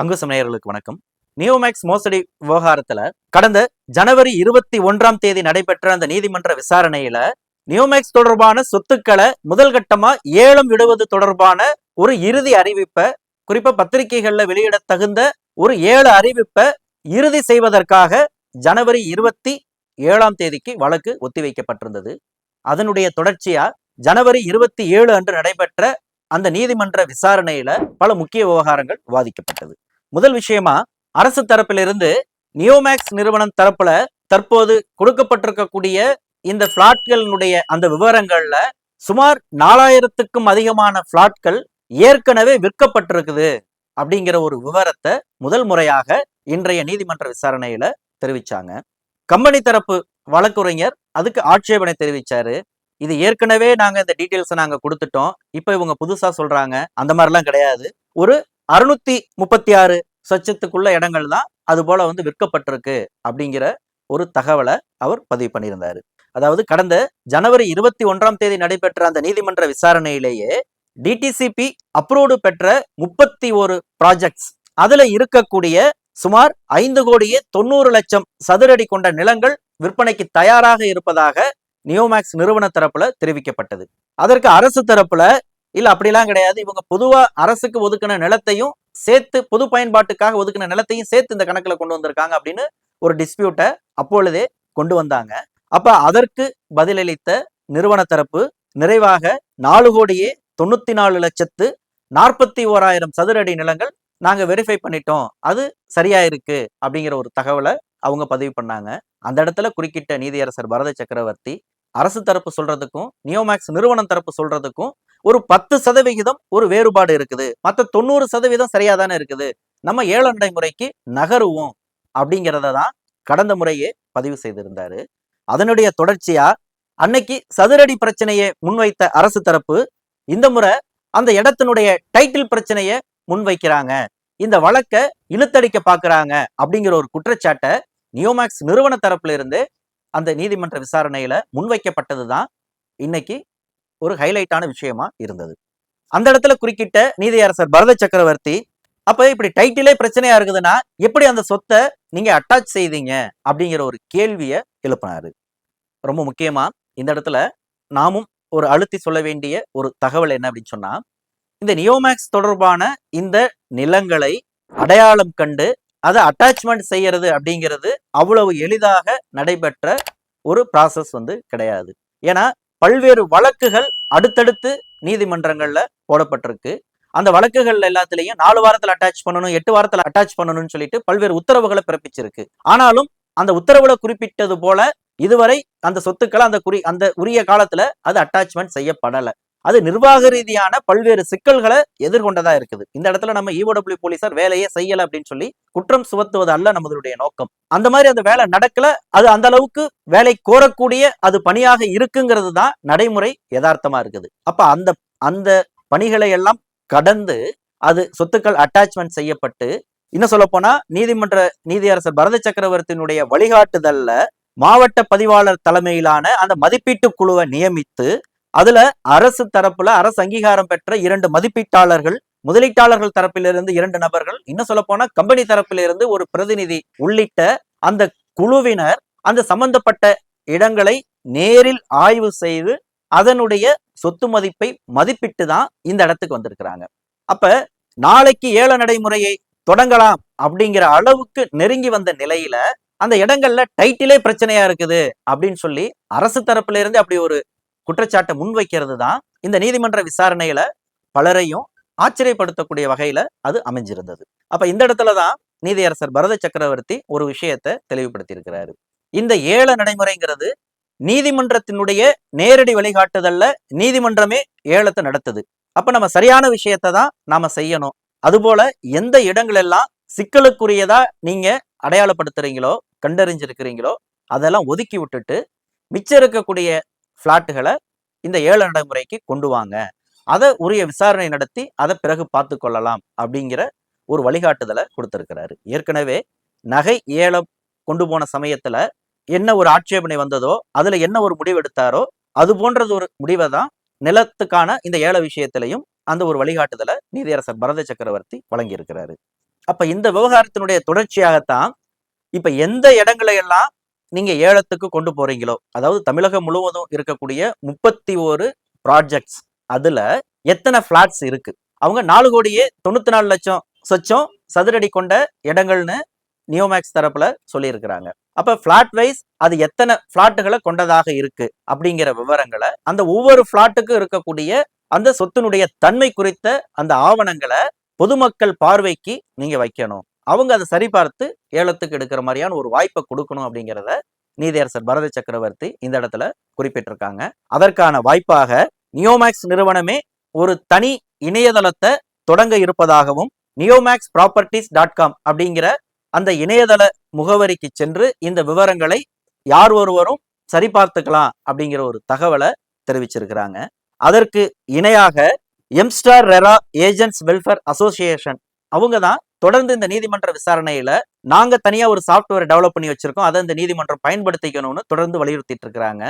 அங்குசம் நேயர்களுக்கு வணக்கம். நியோமேக்ஸ் மோசடி விவகாரத்துல கடந்த ஜனவரி இருபத்தி ஒன்றாம் தேதி நடைபெற்ற அந்த நீதிமன்ற விசாரணையில நியோமேக்ஸ் தொடர்பான சொத்துக்களை முதல் கட்டமா ஏலம் விடுவது தொடர்பான ஒரு இறுதி அறிவிப்பை குறிப்பா பத்திரிகைகள்ல வெளியிட தகுந்த ஒரு ஏழு அறிவிப்பை இறுதி செய்வதற்காக ஜனவரி இருபத்தி ஏழாம் தேதிக்கு வழக்கு ஒத்திவைக்கப்பட்டிருந்தது. அதனுடைய தொடர்ச்சியா ஜனவரி இருபத்தி ஏழு அன்று நடைபெற்ற அந்த நீதிமன்ற விசாரணையில பல முக்கிய விவகாரங்கள் விவாதிக்கப்பட்டது. முதல் விஷயமா அரசு தரப்பிலிருந்து நியோமேக்ஸ் நிறுவனம் தரப்புல தற்போது கொடுக்கப்பட்டிருக்கக்கூடிய இந்த பிளாட்களினுடைய அந்த விவரங்கள்ல சுமார் நாலாயிரத்துக்கும் அதிகமான பிளாட்கள் ஏற்கனவே விற்கப்பட்டிருக்குது அப்படிங்கிற ஒரு விவரத்தை முதல் முறையாக இன்றைய நீதிமன்ற விசாரணையில தெரிவிச்சாங்க. கம்பெனி தரப்பு வழக்குரைஞர் அதுக்கு ஆட்சேபனை தெரிவிச்சாரு. இது ஏற்கனவே நாங்க இந்த டீட்டெயில்ஸை நாங்க கொடுத்துட்டோம். இப்போ இவங்க புதுசா சொல்றாங்க. அந்த மாதிரிலாம் கிடையாது. ஒரு அறுநூத்தி முப்பத்தி ஆறு சச்சத்துக்குள்ள இடங்கள் தான் அது போல வந்து விற்கப்பட்டிருக்கு அப்படிங்கிற ஒரு தகவலை அவர் பதிவு பண்ணியிருந்தாரு. அதாவது கடந்த ஜனவரி இருபத்தி ஒன்றாம் தேதி நடைபெற்ற அந்த நீதிமன்ற விசாரணையிலேயே டிடிசிபி அப்ரூவ்டு பெற்ற முப்பத்தி ஒரு ப்ராஜெக்ட்ஸ் அதுல இருக்கக்கூடிய சுமார் ஐந்து கோடியே தொண்ணூறு லட்சம் சதுரடி கொண்ட நிலங்கள் விற்பனைக்கு தயாராக இருப்பதாக நியோமேக்ஸ் நிறுவன தரப்புல தெரிவிக்கப்பட்டது. அதற்கு அரசு தரப்புல இல்ல அப்படிலாம் கிடையாது. இவங்க பொதுவா அரசுக்கு ஒதுக்கின நிலத்தையும் சேர்த்து பொது பயன்பாட்டுக்காக ஒதுக்கின நிலத்தையும் சேர்த்து இந்த கணக்குல கொண்டு வந்திருக்காங்க அப்படின்னு ஒரு டிஸ்பியூட்டை அப்பொழுதே கொண்டு வந்தாங்க. அப்ப அதற்கு பதிலளித்த நிறுவன தரப்பு நிறைவாக நாலு கோடியே தொண்ணூத்தி நாலு லட்சத்து நாற்பத்தி ஓராயிரம் சதுரடி நிலங்கள் நாங்க வெரிஃபை பண்ணிட்டோம். அது சரியா இருக்கு அப்படிங்கிற ஒரு தகவலை அவங்க பதிவு பண்ணாங்க. அந்த இடத்துல குறுக்கிட்ட நீதியரசர் பரத சக்கரவர்த்தி அரசு தரப்பு சொல்றதுக்கும் நியோமேக்ஸ் நிறுவனம் தரப்பு சொல்றதுக்கும் ஒரு பத்து சதவிகிதம் ஒரு வேறுபாடு இருக்குது. மற்ற தொண்ணூறு சதவீதம் சரியா தானே இருக்குது. நம்ம ஏழண்டை நடைமுறைக்கு நகருவோம் அப்படிங்கிறத தான் கடந்த முறையே பதிவு செய்திருந்தாரு. அதனுடைய தொடர்ச்சியா அன்னைக்கு சதுரடி பிரச்சனையை முன்வைத்த அரசு தரப்பு இந்த முறை அந்த இடத்தினுடைய டைட்டில் பிரச்சனையை முன்வைக்கிறாங்க. இந்த வழக்கை இழுத்தடிக்க பாக்குறாங்க அப்படிங்கிற ஒரு குற்றச்சாட்டை நியோமேக்ஸ் நிறுவன தரப்புல இருந்து அந்த நீதிமன்ற விசாரணையில முன்வைக்கப்பட்டதுதான் இன்னைக்கு ஒரு ஹைலைட்டான விஷயமா இருந்தது. அந்த இடத்துல குறுக்கிட்ட நீதியரசர் பரத சக்கரவர்த்தி அப்ப இப்படி டைட்டிலே பிரச்சனையா இருக்குதுன்னா எப்படி அந்த சொத்தை நீங்க அட்டாச் செய்தீங்க? அப்படிங்கிற ஒரு கேள்வியை எழுப்பினாரு. ரொம்ப முக்கியமா இந்த இடத்துல நாமும் ஒரு அழுத்தி சொல்ல வேண்டிய ஒரு தகவல் என்ன அப்படின்னு சொன்னா இந்த நியோமேக்ஸ் தொடர்பான இந்த நிலங்களை அடையாளம் கண்டு அதை அட்டாச்மெண்ட் செய்யறது அப்படிங்கிறது அவ்வளவு எளிதாக நடைபெற்ற ஒரு ப்ராசஸ் வந்து கிடையாது. ஏன்னா பல்வேறு வழக்குகள் அடுத்தடுத்து நீதிமன்றங்கள்ல போடப்பட்டிருக்கு. அந்த வழக்குகள் எல்லாத்துலயும் நாலு வாரத்துல அட்டாச் பண்ணணும் எட்டு வாரத்துல அட்டாச் பண்ணணும்னு சொல்லிட்டு பல்வேறு உத்தரவுகளை பிறப்பிச்சிருக்கு. ஆனாலும் அந்த உத்தரவுல குறிப்பிட்டது போல இதுவரை அந்த சொத்துக்களை அந்த குறி அந்த உரிய காலத்துல அது அட்டாச்மெண்ட் செய்யப்படலை. அது நிர்வாக ரீதியான பல்வேறு சிக்கல்களை எதிர்கொண்டதா இருக்குது. இந்த இடத்துல நம்ம இஓடபிள்யூ போலீசார் வேலையே செய்யல அப்படின்னு சொல்லி குற்றம் சுமத்துவது அல்ல நம்மளுடைய நோக்கம். அந்த மாதிரி அந்த வேலை நடக்கல. அது அந்த அளவுக்கு வேலை கோரக்கூடிய அது பணியாக இருக்குங்கிறது தான் நடைமுறை யதார்த்தமா இருக்குது. அப்ப அந்த அந்த பணிகளை எல்லாம் கடந்து அது சொத்துக்கள் அட்டாச்மெண்ட் செய்யப்பட்டு இன்னும் சொல்ல போனா நீதிமன்ற நீதியரசர் பரத சக்கரவர்த்தியினுடைய வழிகாட்டுதல்ல மாவட்ட பதிவாளர் தலைமையிலான அந்த மதிப்பீட்டு குழுவை நியமித்து அதுல அரசு தரப்புல அரசு அங்கீகாரம் பெற்ற இரண்டு மதிப்பீட்டாளர்கள் முதலீட்டாளர்கள் தரப்பிலிருந்து இரண்டு நபர்கள் இன்னும் சொல்ல போனா கம்பெனி தரப்பிலிருந்து ஒரு பிரதிநிதி உள்ளிட்ட அந்த குழுவினர் அந்த சம்பந்தப்பட்ட இடங்களை நேரில் ஆய்வு செய்து அதனுடைய சொத்து மதிப்பை மதிப்பிட்டு தான் இந்த இடத்துக்கு வந்திருக்கிறாங்க. அப்ப நாளைக்கு ஏல நடைமுறையை தொடங்கலாம் அப்படிங்கிற அளவுக்கு நெருங்கி வந்த நிலையில அந்த இடங்கள்ல டைட்டிலே பிரச்சனையா இருக்குது அப்படின்னு சொல்லி அரசு தரப்புல இருந்து அப்படி ஒரு குற்றச்சாட்டை முன்வைக்கிறது தான் இந்த நீதிமன்ற விசாரணையில பலரையும் ஆச்சரியப்படுத்தக்கூடிய வகையில அது அமைஞ்சிருந்தது. அப்ப இந்த இடத்துல தான் நீதியரசர் பரத சக்கரவர்த்தி ஒரு விஷயத்தை தெளிவுபடுத்தியிருக்கிறாரு. இந்த ஏல நடைமுறைங்கிறது நீதிமன்றத்தினுடைய நேரடி வழிகாட்டுதல்ல நீதிமன்றமே ஏலத்தை நடத்துது. அப்ப நம்ம சரியான விஷயத்தை தான் நாம செய்யணும். அதுபோல எந்த இடங்கள் எல்லாம் சிக்கலுக்குரியதா நீங்க அடையாளப்படுத்துறீங்களோ கண்டறிஞ்சிருக்கிறீங்களோ அதெல்லாம் ஒதுக்கி விட்டுட்டு மிச்சம் இருக்கக்கூடிய ஃப்ளாட்டுகளை இந்த ஏழு நடைமுறைக்கு கொண்டு வாங்க. அதை உரிய விசாரணை நடத்தி அதை பிறகு பார்த்து கொள்ளலாம் அப்படிங்கிற ஒரு வழிகாட்டுதலை கொடுத்துருக்கிறாரு. ஏற்கனவே நகை ஏலம் கொண்டு போன சமயத்துல என்ன ஒரு ஆட்சேபனை வந்ததோ அதுல என்ன ஒரு முடிவு எடுத்தாரோ அது போன்றது ஒரு முடிவை தான் நிலத்துக்கான இந்த ஏல விஷயத்திலையும் அந்த ஒரு வழிகாட்டுதலை நீதியரசர் பரத சக்கரவர்த்தி வழங்கியிருக்கிறாரு. அப்ப இந்த விவகாரத்தினுடைய தொடர்ச்சியாகத்தான் இப்ப எந்த இடங்களை எல்லாம் நீங்க ஏலத்துக்கு கொண்டு போறீங்களோ அதாவது தமிழகம் முழுவதும் இருக்கக்கூடிய முப்பத்தி ஒரு ப்ராஜெக்ட்ஸ் அதுல எத்தனை ஃப்ளாட்ஸ் இருக்கு? அவங்க நாலு கோடியே தொண்ணூத்தி நாலு லட்சம் சொச்சம் சதுரடி கொண்ட இடங்கள்னு நியோமேக்ஸ் தரப்புல சொல்லியிருக்கிறாங்க. அப்ப பிளாட் வைஸ் அது எத்தனை பிளாட்டுகளை கொண்டதாக இருக்கு? அப்படிங்கிற விவரங்களை அந்த ஒவ்வொரு பிளாட்டுக்கும் இருக்கக்கூடிய அந்த சொத்தினுடைய தன்மை குறித்த அந்த ஆவணங்களை பொதுமக்கள் பார்வைக்கு நீங்க வைக்கணும். அவங்க அதை சரிபார்த்து ஏலத்துக்கு எடுக்கிற மாதிரியான ஒரு வாய்ப்பை கொடுக்கணும் அப்படிங்கிறத நீதியரசர் பரத சக்கரவர்த்தி இந்த இடத்துல குறிப்பிட்டிருக்காங்க. அதற்கான வாய்ப்பாக நியோமேக்ஸ் நிறுவனமே ஒரு தனி இணையதளத்தை தொடங்க இருப்பதாகவும் நியோமேக்ஸ் ப்ராப்பர்ட்டிஸ் டாட் காம் அப்படிங்கிற அந்த இணையதள முகவரிக்கு சென்று இந்த விவரங்களை யார் ஒருவரும் சரிபார்த்துக்கலாம் அப்படிங்கிற ஒரு தகவலை தெரிவிச்சிருக்கிறாங்க. அதற்கு இணையாக எம்ஸ்டார் ரெரா ஏஜென்ட்ஸ் வெல்ஃபேர் அசோசியேஷன் அவங்க தான் தொடர்ந்து இந்த நீதிமன்ற விசாரணையில நாங்க தனியா ஒரு சாஃப்ட்வேர் டெவலப் பண்ணி வச்சிருக்கோம். அதை இந்த நீதிமன்றம் பயன்படுத்திக்கணும்னு தொடர்ந்து வலியுறுத்திட்டு இருக்கிறாங்க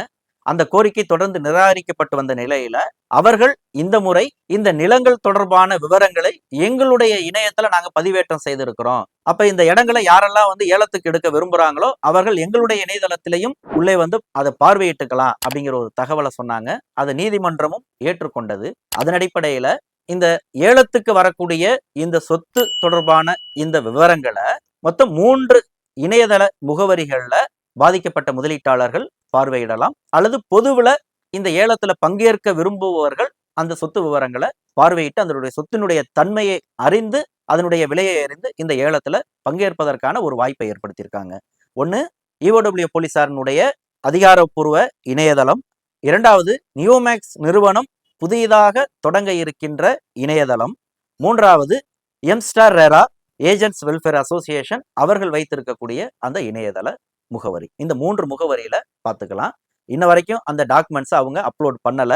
அந்த கோரிக்கை தொடர்ந்து நிராகரிக்கப்பட்டு வந்த நிலையில அவர்கள் இந்த முறை இந்த நிலங்கள் தொடர்பான விவரங்களை எங்களுடைய இணையத்துல நாங்க பதிவேற்றம் செய்திருக்கிறோம். அப்ப இந்த இடங்களை யாரெல்லாம் வந்து ஏலத்துக்கு எடுக்க விரும்புறாங்களோ அவர்கள் எங்களுடைய இணையதளத்திலையும் உள்ளே வந்து அதை பார்வையிட்டுக்கலாம் அப்படிங்கிற ஒரு தகவலை சொன்னாங்க. அதை நீதிமன்றமும் ஏற்றுக்கொண்டது. அதன் அடிப்படையில இந்த ஏலத்துக்கு வரக்கூடிய இந்த சொத்து தொடர்பான இந்த விவரங்களை மொத்தம் மூன்று இணையதள முகவரிகள்ல பாதிக்கப்பட்ட முதலீட்டாளர்கள் பார்வையிடலாம். அல்லது பொதுவில் இந்த ஏலத்துல பங்கேற்க விரும்புபவர்கள் அந்த சொத்து விவரங்களை பார்வையிட்டு அதனுடைய சொத்தினுடைய தன்மையை அறிந்து அதனுடைய விலையை அறிந்து இந்த ஏலத்துல பங்கேற்பதற்கான ஒரு வாய்ப்பை ஏற்படுத்தியிருக்காங்க. ஒன்னு இஓடபிள்யூ போலீசாரினுடைய அதிகாரப்பூர்வ இணையதளம். இரண்டாவது நியோமேக்ஸ் நிறுவனம் புதிதாக தொடங்க இருக்கின்ற இணையதளம். மூன்றாவது எம்ஸ்டார் ரேரா ஏஜென்ட்ஸ் வெல்ஃபேர் அசோசியேஷன் அவர்கள் வைத்திருக்கக்கூடிய அந்த இணையதள முகவரி. இந்த மூன்று முகவரியில பார்த்துக்கலாம். இன்ன வரைக்கும் அந்த டாக்குமெண்ட்ஸை அவங்க அப்லோட் பண்ணல.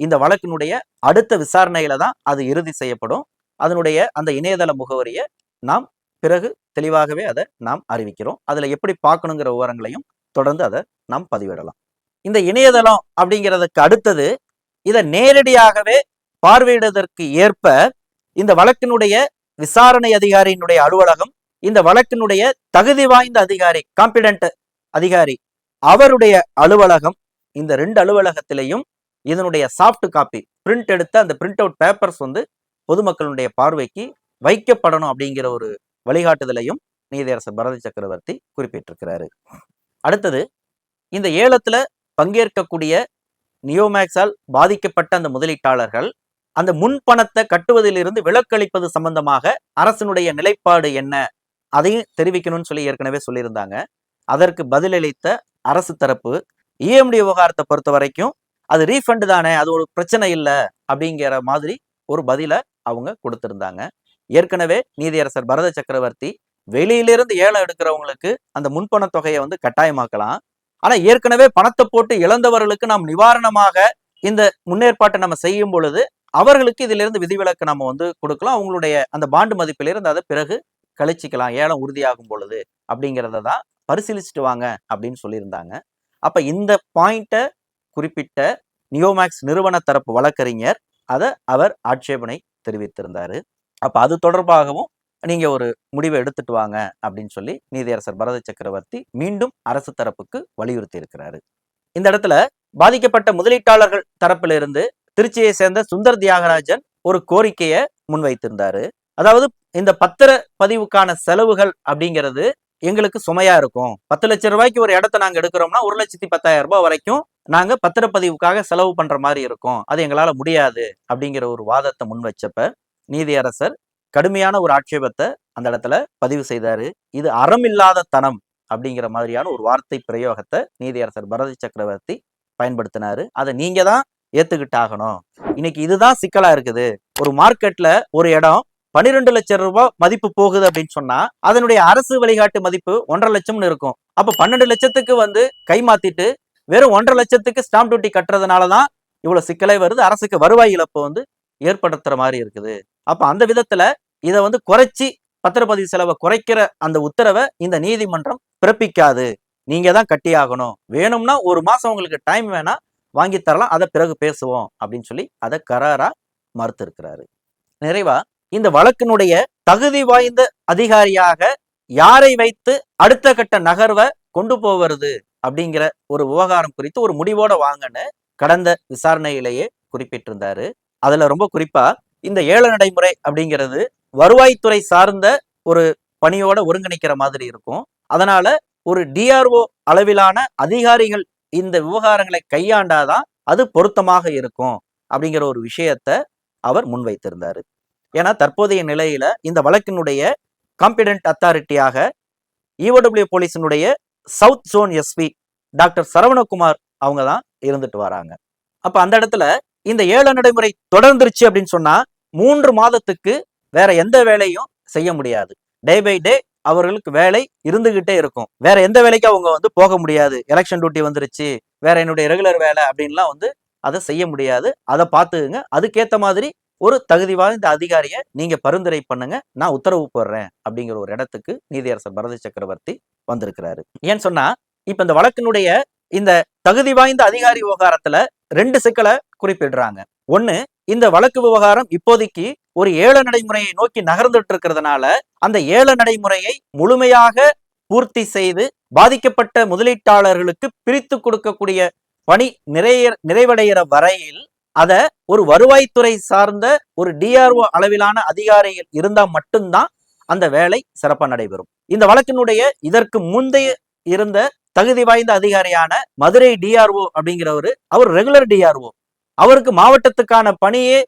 இந்த வழக்கினுடைய அடுத்த விசாரணையில தான் அது இறுதி செய்யப்படும். அதனுடைய அந்த இணையதள முகவரியை நாம் பிறகு தெளிவாகவே அதை நாம் அறிவிக்கிறோம். அதுல எப்படி பார்க்கணுங்கிற விவரங்களையும் தொடர்ந்து அதை நாம் பதிவிடலாம். இந்த இணையதளம் அப்படிங்கிறதுக்கு அடுத்தது இதை நேரடியாகவே பார்வையிடுவதற்கு ஏற்ப இந்த வழக்கினுடைய விசாரணை அதிகாரியினுடைய அலுவலகம் இந்த வழக்கினுடைய தகுதி வாய்ந்த அதிகாரி காம்பிடன்ட் அதிகாரி அவருடைய அலுவலகம் இந்த ரெண்டு அலுவலகத்திலையும் இதனுடைய சாஃப்ட் காப்பி பிரிண்ட் எடுத்த அந்த பிரிண்ட் அவுட் பேப்பர்ஸ் வந்து பொதுமக்களுடைய பார்வைக்கு வைக்கப்படணும் அப்படிங்கிற ஒரு வழிகாட்டுதலையும் நீதியரசர் பரத சக்கரவர்த்தி குறிப்பிட்டிருக்கிறாரு. அடுத்தது இந்த ஏலத்துல பங்கேற்கக்கூடிய நியோமேக்ஸால் பாதிக்கப்பட்ட அந்த முதலீட்டாளர்கள் அந்த முன்பணத்தை கட்டுவதிலிருந்து விலக்களிப்பது சம்பந்தமாக அரசினுடைய நிலைப்பாடு என்ன அதையும் தெரிவிக்கணும்னு சொல்லி ஏற்கனவே சொல்லியிருந்தாங்க. அதற்கு பதிலளித்த அரசு தரப்பு இஎம்டி விவகாரத்தை பொறுத்த வரைக்கும் அது ரீஃபண்ட் தானே அது ஒரு பிரச்சனை இல்லை அப்படிங்கிற மாதிரி ஒரு பதிலை அவங்க கொடுத்திருந்தாங்க. ஏற்கனவே நீதியரசர் பரத சக்கரவர்த்தி வெளியிலிருந்து ஏலம் எடுக்கிறவங்களுக்கு அந்த முன்பணத் தொகையை வந்து கட்டாயமாக்கலாம். ஆனா ஏற்கனவே பணத்தை போட்டு இழந்தவர்களுக்கு நாம் நிவாரணமாக இந்த முன்னேற்பாட்டை நம்ம செய்யும் பொழுது அவர்களுக்கு இதிலிருந்து விதிவிலக்கு நம்ம வந்து கொடுக்கலாம். அவங்களுடைய அந்த பாண்டு மதிப்பிலிருந்து அதை பிறகு கழிச்சிக்கலாம். ஏலம் உறுதியாகும் பொழுது அப்படிங்கிறத தான் பரிசீலிச்சுட்டு வாங்க அப்படின்னு சொல்லியிருந்தாங்க. அப்ப இந்த பாயிண்ட்டை குறிப்பிட்ட நியோமேக்ஸ் நிறுவன தரப்பு வழக்கறிஞர் அதை அவர் ஆட்சேபனை தெரிவித்திருந்தாரு. அப்ப அது தொடர்பாகவும் நீங்க ஒரு முடிவை எடுத்துட்டு வாங்க அப்படின்னு சொல்லி நீதியரசர் பரத சக்கரவர்த்தி மீண்டும் அரசு தரப்புக்கு வலியுறுத்தி இருக்கிறாரு. இந்த இடத்துல பாதிக்கப்பட்ட முதலீட்டாளர்கள் தரப்பிலிருந்து திருச்சியை சேர்ந்த சுந்தர் தியாகராஜன் ஒரு கோரிக்கையை முன்வைத்திருந்தாரு. அதாவது இந்த பத்திர பதிவுக்கான செலவுகள் அப்படிங்கிறது எங்களுக்கு சுமையா இருக்கும். பத்து லட்சம் ரூபாய்க்கு ஒரு இடத்த நாங்க எடுக்கிறோம்னா ஒரு லட்சத்தி பத்தாயிரம் ரூபாய் வரைக்கும் நாங்க பத்திரப்பதிவுக்காக செலவு பண்ற மாதிரி இருக்கும். அது எங்களால முடியாது அப்படிங்கிற ஒரு வாதத்தை முன் வச்சப்ப நீதியரசர் கடுமையான ஒரு ஆட்சேபத்தை அந்த இடத்துல பதிவு செய்தாரு. இது அறம் இல்லாத தனம் அப்படிங்கிற மாதிரியான ஒரு வார்த்தை பிரயோகத்தை நீதியரசர் பரதி சக்கரவர்த்தி பயன்படுத்தினாரு. அதை நீங்க தான் ஏத்துக்கிட்டாகணும். இன்னைக்கு இதுதான் சிக்கலா இருக்குது. ஒரு மார்க்கெட்ல ஒரு இடம் பன்னிரெண்டு லட்சம் ரூபாய் மதிப்பு போகுது அப்படின்னு சொன்னா அதனுடைய அரசு வழிகாட்டு மதிப்பு ஒன்றரை லட்சம்னு இருக்கும். அப்ப பன்னெண்டு லட்சத்துக்கு வந்து கை மாத்திட்டு வெறும் ஒன்றரை லட்சத்துக்கு ஸ்டாம்ப் டியூட்டி கட்டுறதுனாலதான் இவ்வளவு சிக்கலே வருது. அரசுக்கு வருவாய் இழப்பு வந்து ஏற்படுத்துற மாதிரி இருக்குது. அப்ப அந்த விதத்துல இதை வந்து குறைச்சி பத்திரப்பதிவு செலவை குறைக்கிற அந்த உத்தரவை இந்த நீதிமன்றம் பிறப்பிக்காது. நீங்க தான் கட்டியாகணும் வேணும்னா ஒரு மாசம் உங்களுக்கு டைம் வேணா வாங்கி தரலாம். அதை பிறகு பேசுவோம் அப்படின்னு சொல்லி அதை கராரா மறுத்திருக்கிறாரு. நிறைவா இந்த வழக்கினுடைய தகுதி வாய்ந்த அதிகாரியாக யாரை வைத்து அடுத்த கட்ட நகர்வை கொண்டு போவது அப்படிங்கிற ஒரு விவகாரம் குறித்து ஒரு முடிவோட வாங்கன்னு கடந்த விசாரணையிலேயே குறிப்பிட்டிருந்தாரு. அதுல ரொம்ப குறிப்பா இந்த ஏல நடைமுறை அப்படிங்கிறது வருவாய்த்துறை சார்ந்த ஒரு பணியோட ஒருங்கிணைக்கிற மாதிரி இருக்கும். அதனால ஒரு டிஆர்ஓ அளவிலான அதிகாரிகள் இந்த விவகாரங்களை கையாண்டாதான் அது பொருத்தமாக இருக்கும் அப்படிங்கிற ஒரு விஷயத்த அவர் முன்வைத்திருந்தாரு. ஏன்னா தற்போதைய நிலையில இந்த வழக்கினுடைய காம்பிடென்ட் அத்தாரிட்டியாக EOW போலீஸினுடைய south zone SP doctor Saravanakumar அவங்க தான் இருந்துட்டு வராங்க. அப்ப அந்த இடத்துல இந்த ஏழு நடைமுறை தொடர்ந்துருச்சு அப்படின்னு சொன்னா மூன்று மாதத்துக்கு வேற எந்த வேலையும் செய்ய முடியாது. டே பை டே அவர்களுக்கு வேலை இருந்துகிட்டே இருக்கும். வேற எந்த வேலைக்கும் அவங்க வந்து போக முடியாது. எலெக்ஷன் டியூட்டி வந்துருச்சு. வேற என்னுடைய ரெகுலர் வேலை அப்படின்லாம் வந்து அதை செய்ய முடியாது. அதை பார்த்துக்குங்க. அதுக்கேத்த மாதிரி ஒரு தகுதி வாய்ந்த அதிகாரியை நீங்க பரிந்துரை பண்ணுங்க. நான் உத்தரவு போடுறேன் அப்படிங்கிற ஒரு இடத்துக்கு நீதியரசர் பரத சக்கரவர்த்தி வந்திருக்கிறாரு. ஏன்னு சொன்னா இப்ப இந்த வழக்கினுடைய இந்த தகுதி வாய்ந்த அதிகாரி விவகாரத்துல ரெண்டு சிக்கலை குறிப்பிடுறாங்க. ஒண்ணு இந்த வழக்கு விவகாரம் இப்போதைக்கு ஒரு ஏல நடைமுறையை நோக்கி நகர்ந்துட்டு இருக்கிறதுனால அந்த ஏல நடைமுறையை முழுமையாக பூர்த்தி செய்து பாதிக்கப்பட்ட முதலீட்டாளர்களுக்கு பிரித்து கொடுக்கக்கூடிய பணி நிறைய நிறைவடைகிற வரையில் அத ஒரு வருவாய்த்துறை சார்ந்த ஒரு டிஆர்ஓ அளவிலான அதிகாரிகள் இருந்தா மட்டும்தான் அந்த வேலை சிறப்பா நடைபெறும். இந்த வழக்கினுடைய இதற்கு முந்தைய இருந்த தகுதி வாய்ந்த அதிகாரியான மதுரை டிஆர்ஓ அப்படிங்கிறவர் அவர் ரெகுலர் டிஆர்ஓ அவருக்கு மாவட்டத்துக்கான பணியே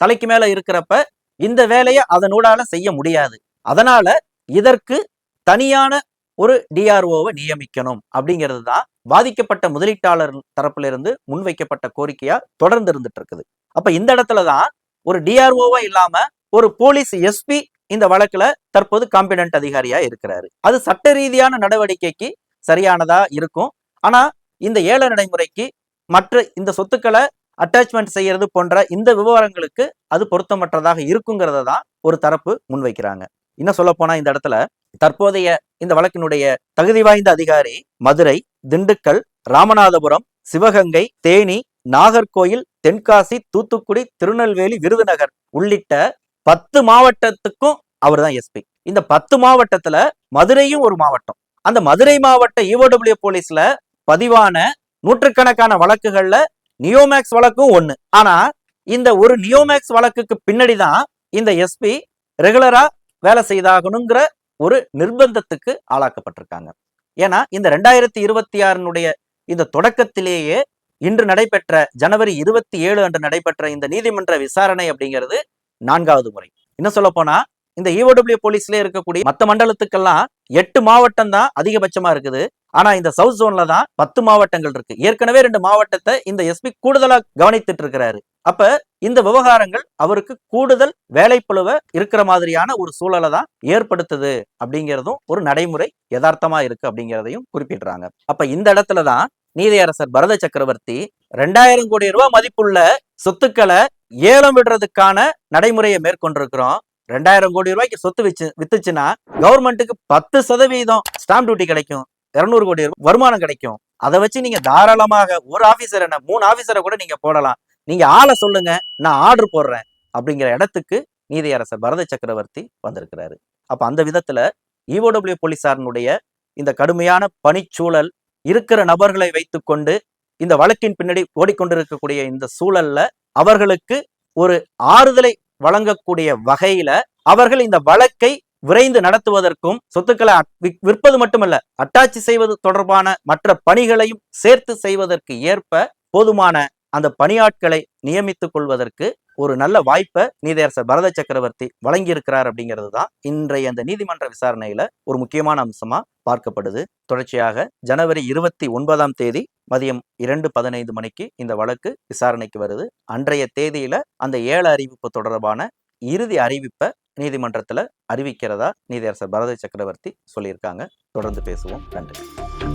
தலைக்கு மேல இருக்கிறப்ப இந்த வேலையை அதனூடால செய்ய முடியாது. அதனால இதற்கு தனியான ஒரு டிஆர்ஓவை நியமிக்கணும் அப்படிங்கிறது தான் பாதிக்கப்பட்ட முதலீட்டாளர் தரப்புல இருந்து முன்வைக்கப்பட்ட கோரிக்கையா தொடர்ந்து இருந்துட்டு இருக்குது. அப்ப இந்த இடத்துல தான் ஒரு டிஆர்ஓவா இல்லாம ஒரு போலீஸ் எஸ்பி இந்த வழக்குல தற்போது காம்பிடன்ட் அதிகாரியா இருக்கிறாரு. அது சட்ட ரீதியான நடவடிக்கைக்கு சரியானதா இருக்கும். ஆனா இந்த ஏல நடைமுறைக்கு மற்ற இந்த சொத்துக்களை அட்டாச்மெண்ட் செய்யறது போன்ற இந்த விவகாரங்களுக்கு அது பொருத்தமற்றதாக இருக்குங்கிறத தான் ஒரு தரப்பு முன்வைக்கிறாங்க. இன்னும் சொல்ல போனா இந்த இடத்துல தற்போதைய இந்த வழக்கினுடைய தகுதி வாய்ந்த அதிகாரி மதுரை திண்டுக்கல் ராமநாதபுரம் சிவகங்கை தேனி நாகர்கோயில் தென்காசி தூத்துக்குடி திருநெல்வேலி விருதுநகர் உள்ளிட்ட பத்து மாவட்டத்துக்கும் அவர் தான் எஸ்பி இந்த பத்து மாவட்டத்துல மதுரையும் ஒரு மாவட்டம். அந்த மதுரை மாவட்ட இஓடபிள்யூ போலீஸ்ல பதிவான நூற்றுக்கணக்கான வழக்குகள்ல நியோமேக்ஸ் வழக்கும் ஒண்ணு. ஆனா இந்த ஒரு நியோமேக்ஸ் வழக்குக்கு பின்னாடி தான் இந்த எஸ்பி ரெகுலரா வேலை செய்தாகணுங்கிற ஒரு நிர்பந்தத்துக்கு ஆளாக்கப்பட்டிருக்காங்க. ஏன்னா இந்த ரெண்டாயிரத்தி இருபத்தி ஆறினுடைய இந்த தொடக்கத்திலேயே இன்று நடைபெற்ற ஜனவரி இருபத்தி ஏழு அன்று நடைபெற்ற இந்த நீதிமன்ற விசாரணை அப்படிங்கிறது நான்காவது முறை. இன்னும் சொல்ல போனா இந்த இஓடபிள்யூ போலீஸ்ல இருக்கக்கூடிய மத்த மண்டலத்துக்கெல்லாம் எட்டு மாவட்டம் தான் அதிகபட்சமா இருக்குது. ஆனா இந்த சவுத் ஜோன்ல தான் பத்து மாவட்டங்கள் இருக்கு. ஏற்கனவே ரெண்டு மாவட்டத்தை இந்த எஸ்பி கூடுதலா கவனித்துட்டு இருக்கிறாரு அப்ப இந்த விவகாரங்கள் அவருக்கு கூடுதல் வேலைப்பழுவ இருக்கிற மாதிரியான ஒரு சூழலை தான் ஏற்படுத்துது அப்படிங்கிறதும் ஒரு நடைமுறை யதார்த்தமா இருக்கு அப்படிங்கிறதையும் குறிப்பிடுறாங்க. அப்ப இந்த இடத்துல தான் நீதியரசர் பரத சக்கரவர்த்தி ரெண்டாயிரம் கோடி ரூபாய் மதிப்புள்ள சொத்துக்களை ஏலம் விடுறதுக்கான நடைமுறையை மேற்கொண்டிருக்கிறோம். ரெண்டாயிரம் கோடி ரூபாய்க்கு சொத்து வச்சு வித்துச்சுன்னா கவர்மெண்ட்டுக்கு பத்து சதவீதம் ஸ்டாம்ப் டியூட்டி கிடைக்கும். இருநூறு கோடி வருமானம் கிடைக்கும். அதை வச்சு நீங்க தாராளமாக ஒரு ஆபீசர் என்ன மூணு ஆபீசரை கூட நீங்க போடலாம். நீங்க ஆளை சொல்லுங்க நான் ஆர்டர் போடுறேன் அப்படிங்கிற இடத்துக்கு நீதியரசர் பரத சக்கரவர்த்தி வந்திருக்கிறாரு. அப்ப அந்த விதத்துல இஓடபிள்யூ போலீசாரனுடைய இந்த கடுமையான பணிச்சூழல் இருக்கிற நபர்களை வைத்துக்கொண்டு இந்த வழக்கின் பின்னாடி ஓடிக்கொண்டிருக்கக்கூடிய இந்த சூழல்ல அவர்களுக்கு ஒரு ஆறுதலை வழங்கக்கூடிய வகையில அவர்கள் இந்த வழக்கை விரைந்து நடத்துவதற்கும் சொத்துக்களை விற்பது மட்டுமல்ல அட்டாச்சி செய்வது தொடர்பான மற்ற பணிகளையும் சேர்த்து செய்வதற்கு ஏற்ப போதுமான அந்த பணியாட்களை நியமித்துக் கொள்வதற்கு ஒரு நல்ல வாய்ப்பை நீதியரசர் பரத சக்கரவர்த்தி வழங்கியிருக்கிறார் அப்படிங்கிறது தான் இன்றைய அந்த நீதிமன்ற விசாரணையில ஒரு முக்கியமான அம்சமா பார்க்கப்படுது. தொடர்ச்சியாக ஜனவரி இருபத்தி ஒன்பதாம் தேதி மதியம் இரண்டு பதினைந்து மணிக்கு இந்த வழக்கு விசாரணைக்கு வருது. அன்றைய தேதியில அந்த ஏழு அறிவிப்பு தொடர்பான இறுதி அறிவிப்பை நீதிமன்றத்துல அறிவிக்கிறதா நீதியரசர் பரத சக்கரவர்த்தி சொல்லியிருக்காங்க. தொடர்ந்து பேசுவோம். நன்றி.